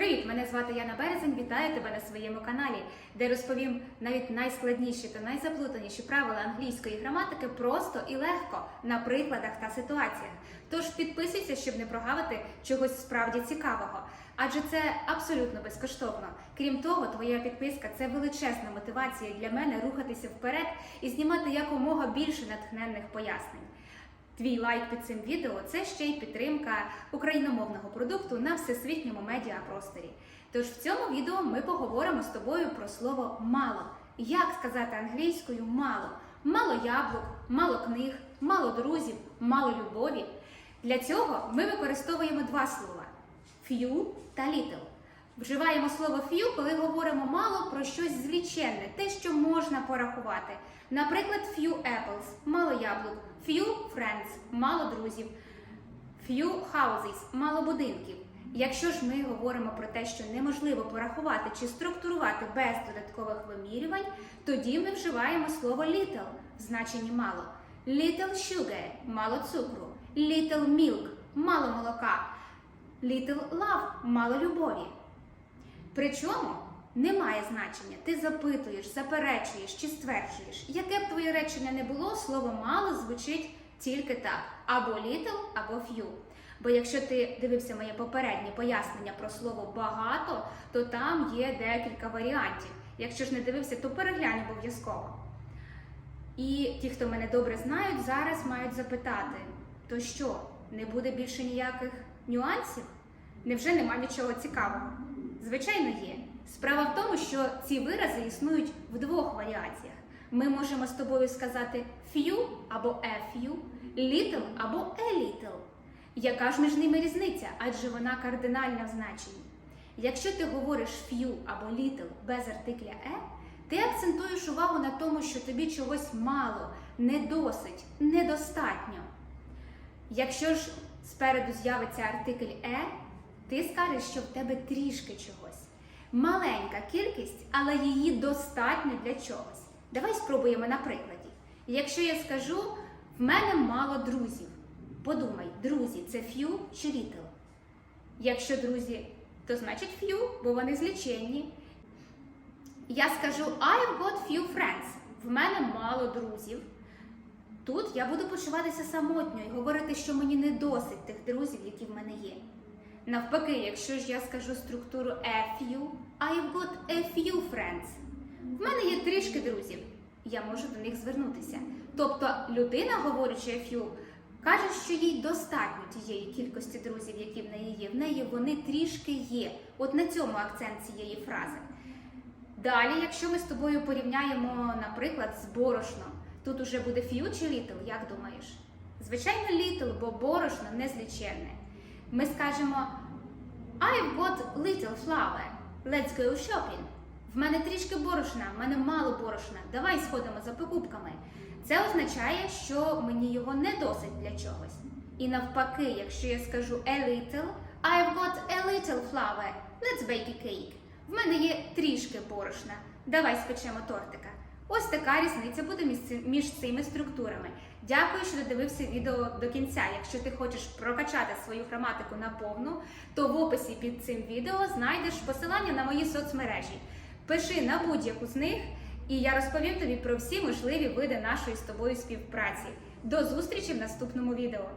Привіт! Мене звати Яна Березень. Вітаю тебе на своєму каналі, де розповім навіть найскладніші та найзаплутаніші правила англійської граматики просто і легко на прикладах та ситуаціях. Тож підписуйся, щоб не прогавити чогось справді цікавого. Адже це абсолютно безкоштовно. Крім того, твоя підписка це величезна мотивація для мене рухатися вперед і знімати якомога більше натхненних пояснень. Твій лайк під цим відео це ще й підтримка україномовного продукту на всесвітньому медіапросторі. Тож в цьому відео ми поговоримо з тобою про слово мало. Як сказати англійською мало? Мало яблук, мало книг, мало друзів, мало любові. Для цього ми використовуємо два слова: few та little. Вживаємо слово few, коли говоримо мало про щось зліченне, те, що можна порахувати. Наприклад, few apples – мало яблук, few friends – мало друзів, few houses – мало будинків. Якщо ж ми говоримо про те, що неможливо порахувати чи структурувати без додаткових вимірювань, тоді ми вживаємо слово little в значенні мало. Little sugar – мало цукру, little milk – мало молока, little love – мало любові. Причому немає значення. Ти запитуєш, заперечуєш чи стверджуєш. Яке б твоє речення не було, слово мало звучить тільки так: або little, або few. Бо якщо ти дивився моє попереднє пояснення про слово багато, то там є декілька варіантів. Якщо ж не дивився, то переглянь обов'язково. І ті, хто мене добре знають, зараз мають запитати: то що, не буде більше ніяких нюансів? Невже нема нічого цікавого? Звичайно, є. Справа в тому, що ці вирази існують в двох варіаціях. Ми можемо з тобою сказати few або a few, little або a little. Яка ж між ними різниця? Адже вона кардинальна в значенні. Якщо ти говориш few або little без артикля e, ти акцентуєш увагу на тому, що тобі чогось мало, не досить, недостатньо. Якщо ж спереду з'явиться артикль е, ти скажеш, що в тебе трішки чогось. Маленька кількість, але її достатньо для чогось. Давай спробуємо на прикладі. Якщо я скажу, в мене мало друзів. Подумай, друзі, це few чи little? Якщо друзі, то значить few, бо вони зліченні. Я скажу I've got few friends. В мене мало друзів. Тут я буду почуватися самотньо і говорити, що мені не досить тих друзів, які в мене є. Навпаки, якщо ж я скажу структуру a few, I've got a few friends. В мене є трішки друзів, я можу до них звернутися. Тобто людина, говорячи a few, каже, що їй достатньо тієї кількості друзів, які в неї є. В неї вони трішки є. От на цьому акцент цієї фрази. Далі, якщо ми з тобою порівняємо, наприклад, з борошном, тут уже буде few чи little, як думаєш? Звичайно, little, бо борошно незліченне. Ми скажемо I've got little flour. Let's go shopping. В мене трішки борошна, в мене мало борошна. Давай сходимо за покупками. Це означає, що мені його не досить для чогось. І навпаки, якщо я скажу a little, I've got a little flour. Let's bake a cake. В мене є трішки борошна. Давай спечемо тортика. Ось така різниця буде між цими структурами. Дякую, що додивився відео до кінця. Якщо ти хочеш прокачати свою граматику на повну, то в описі під цим відео знайдеш посилання на мої соцмережі. Пиши на будь-яку з них, і я розповім тобі про всі можливі види нашої з тобою співпраці. До зустрічі в наступному відео.